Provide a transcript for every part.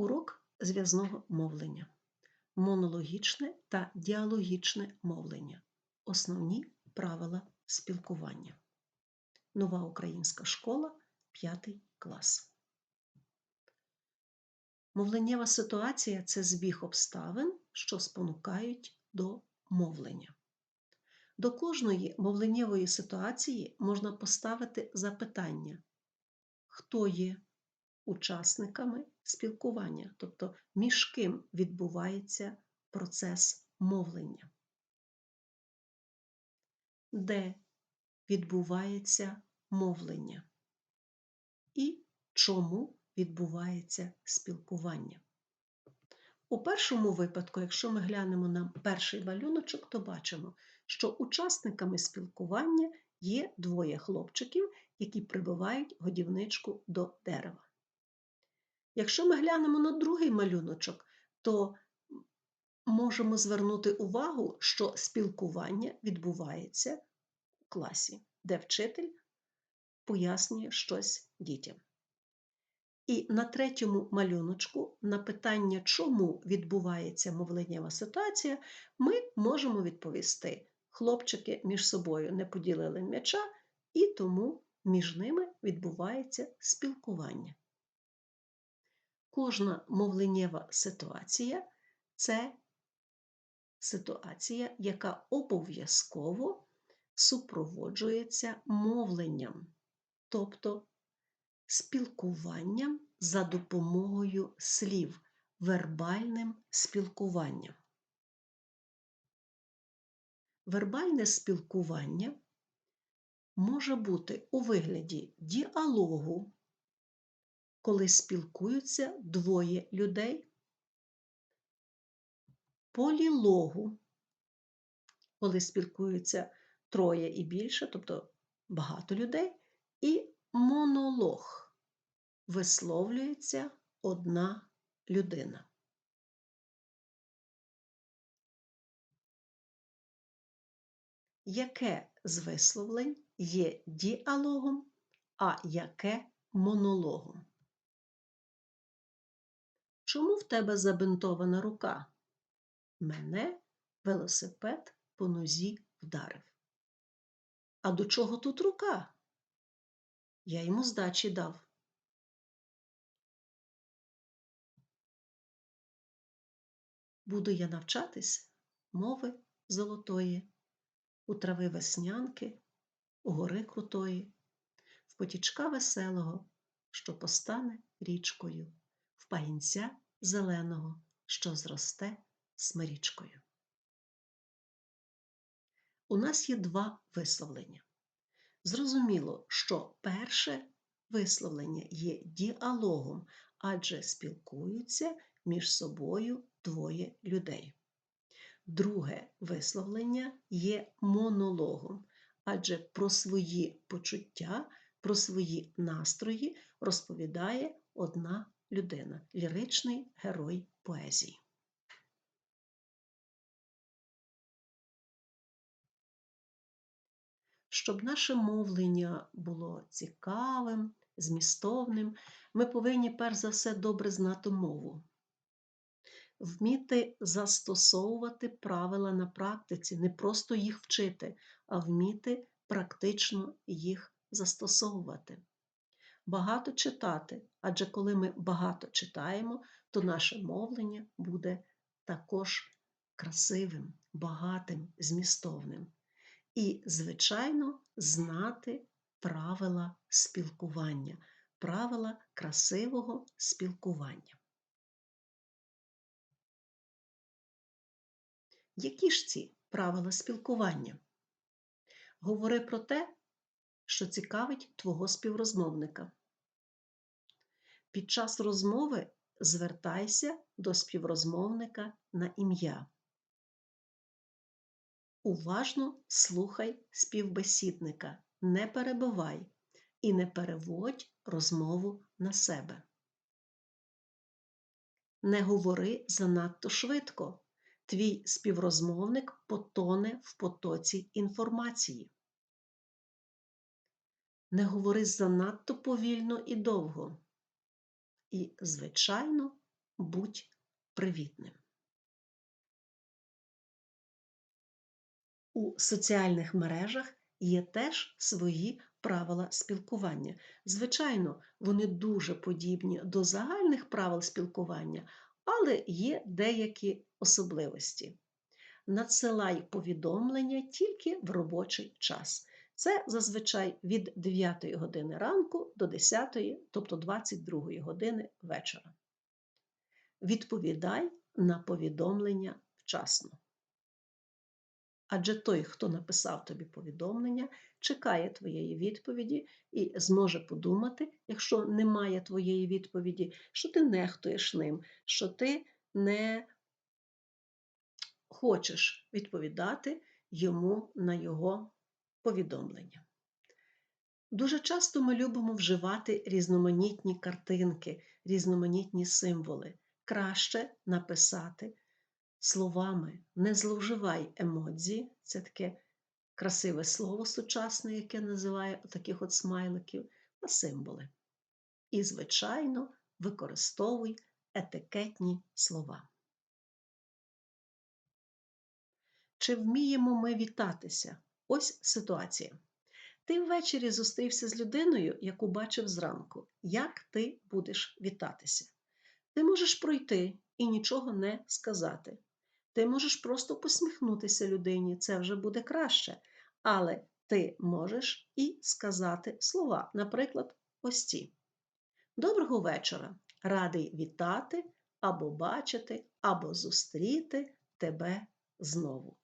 Урок зв'язного мовлення. Монологічне та діалогічне мовлення. Основні правила спілкування. Нова українська школа, 5 клас. Мовленнєва ситуація це збіг обставин, що спонукають до мовлення. До кожної мовленнєвої ситуації можна поставити запитання, хто є учасниками спілкування, тобто між ким відбувається процес мовлення, де відбувається мовлення і чому відбувається спілкування. У першому випадку, якщо ми глянемо на перший малюночок, то бачимо, що учасниками спілкування є двоє хлопчиків, які прибивають годівничку до дерева. Якщо ми глянемо на другий малюночок, то можемо звернути увагу, що спілкування відбувається у класі, де вчитель пояснює щось дітям. І на третьому малюночку на питання, чому відбувається мовленнєва ситуація, ми можемо відповісти: хлопчики між собою не поділили м'яча, і тому між ними відбувається спілкування. Кожна мовленнєва ситуація це ситуація, яка обов'язково супроводжується мовленням, тобто спілкуванням за допомогою слів, вербальним спілкуванням. Вербальне спілкування може бути у вигляді діалогу, коли спілкуються двоє людей, полілогу, коли спілкуються троє і більше, тобто багато людей, і монолог висловлюється одна людина. Яке з висловлень є діалогом, а яке монологом? Чому в тебе забинтована рука? Мене велосипед по нозі вдарив. А до чого тут рука? Я йому здачі дав. Буду я навчатись мови золотої, у трави веснянки, у гори крутої, в потічка веселого, що постане річкою пагінця зеленого, що зросте смирічкою. У нас є два висловлення. Зрозуміло, що перше висловлення є діалогом, адже спілкуються між собою двоє людей. Друге висловлення є монологом, адже про свої почуття, про свої настрої розповідає одна людина, ліричний герой поезії. Щоб наше мовлення було цікавим, змістовним, ми повинні перш за все добре знати мову, вміти застосовувати правила на практиці, не просто їх вчити, а вміти практично їх застосовувати багато читати, адже коли ми багато читаємо, то наше мовлення буде також красивим, багатим, змістовним. І, звичайно, знати правила спілкування, правила красивого спілкування. Які ж ці правила спілкування? Говори про те, що цікавить твого співрозмовника. Під час розмови звертайся до співрозмовника на ім'я. Уважно слухай співбесідника, не перебивай і не переводь розмову на себе. Не говори занадто швидко. Твій співрозмовник потоне в потоці інформації. Не говори занадто повільно і довго. І, звичайно, будь привітним. У соціальних мережах є теж свої правила спілкування. Звичайно, вони дуже подібні до загальних правил спілкування, але є деякі особливості. Надсилай повідомлення тільки в робочий час. Це зазвичай від 9 години ранку до 10, тобто 22 години вечора. Відповідай на повідомлення вчасно. Адже той, хто написав тобі повідомлення, чекає твоєї відповіді і зможе подумати, якщо немає твоєї відповіді, що ти нехтуєш ним, що ти не хочеш відповідати йому на його повідомлення. Дуже часто ми любимо вживати різноманітні картинки, різноманітні символи. Краще написати словами. Не зловживай емодзі, це таке красиве слово сучасне, яке називає таких от смайликів, а символи. І, звичайно, використовуй етикетні слова. Чи вміємо ми вітатися? Ось ситуація. Ти ввечері зустрівся з людиною, яку бачив зранку. Як ти будеш вітатися? Ти можеш пройти і нічого не сказати. Ти можеш просто посміхнутися людині, це вже буде краще. Але ти можеш і сказати слова, наприклад, ось ці. Доброго вечора! Радий вітати або бачити, або зустріти тебе знову.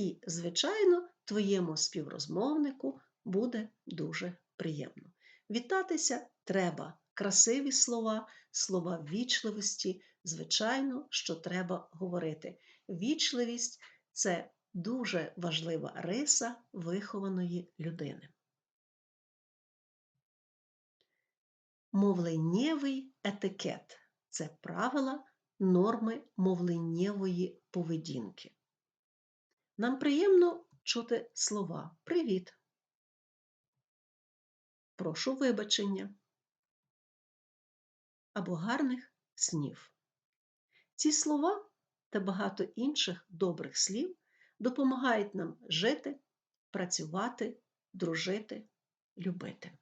І, звичайно, твоєму співрозмовнику буде дуже приємно. Вітатися треба красиві слова, слова ввічливості. Звичайно, що треба говорити. Вічливість це дуже важлива риса вихованої людини. Мовленнєвий етикет це правила норми мовленнєвої поведінки. Нам приємно чути слова Привіт. Прошу вибачення або гарних снів. Ці слова та багато інших добрих слів допомагають нам жити, працювати, дружити, любити.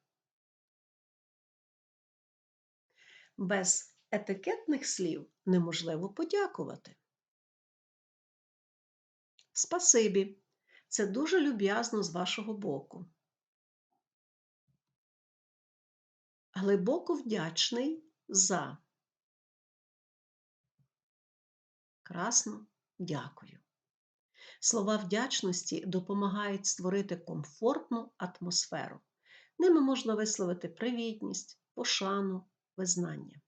Без етикетних слів неможливо подякувати. Спасибі. Це дуже люб'язно з вашого боку. Глибоко вдячний за. Красно дякую. Слова вдячності допомагають створити комфортну атмосферу. Ними можна висловити привітність, пошану, визнання.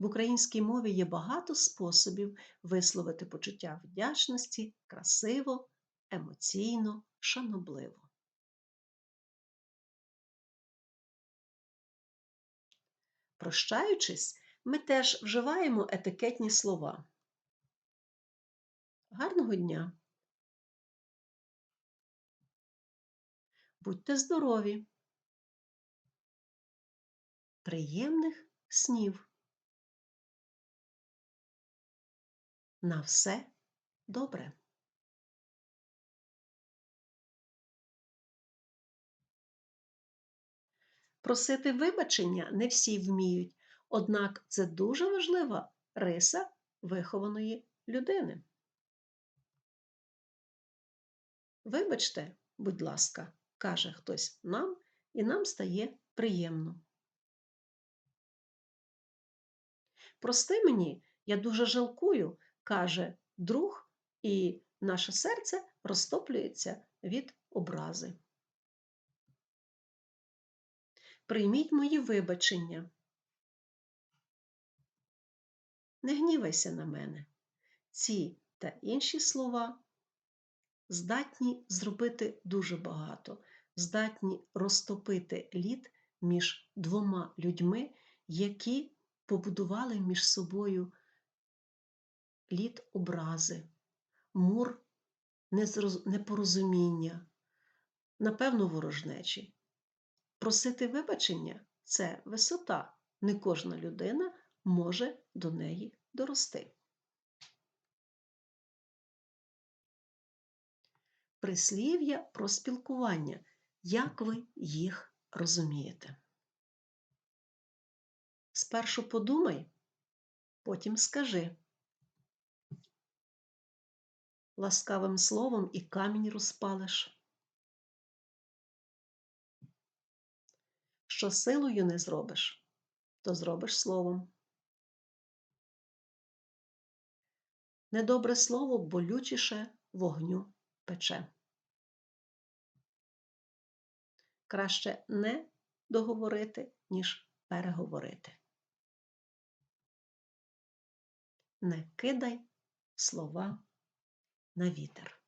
В українській мові є багато способів висловити почуття вдячності красиво, емоційно, шанобливо. Прощаючись, ми теж вживаємо етикетні слова. Гарного дня! Будьте здорові! Приємних снів! На все добре! Просити вибачення не всі вміють, однак це дуже важлива риса вихованої людини. Вибачте, будь ласка, каже хтось нам, і нам стає приємно. Прости мені, я дуже жалкую, каже друг, і наше серце розтоплюється від образи. Прийміть мої вибачення. Не гнівайся на мене. Ці та інші слова здатні зробити дуже багато, здатні розтопити лід між двома людьми, які побудували між собою лід образи, мур непорозуміння, напевно, ворожнечі. Просити вибачення це висота. Не кожна людина може до неї дорости. Прислів'я про спілкування. Як ви їх розумієте? Спершу подумай, потім скажи. Ласкавим словом і камінь розпалиш. Що силою не зробиш, то зробиш словом. Недобре слово болючіше вогню пече. Краще не договорити, ніж переговорити. Не кидай слова на вітер.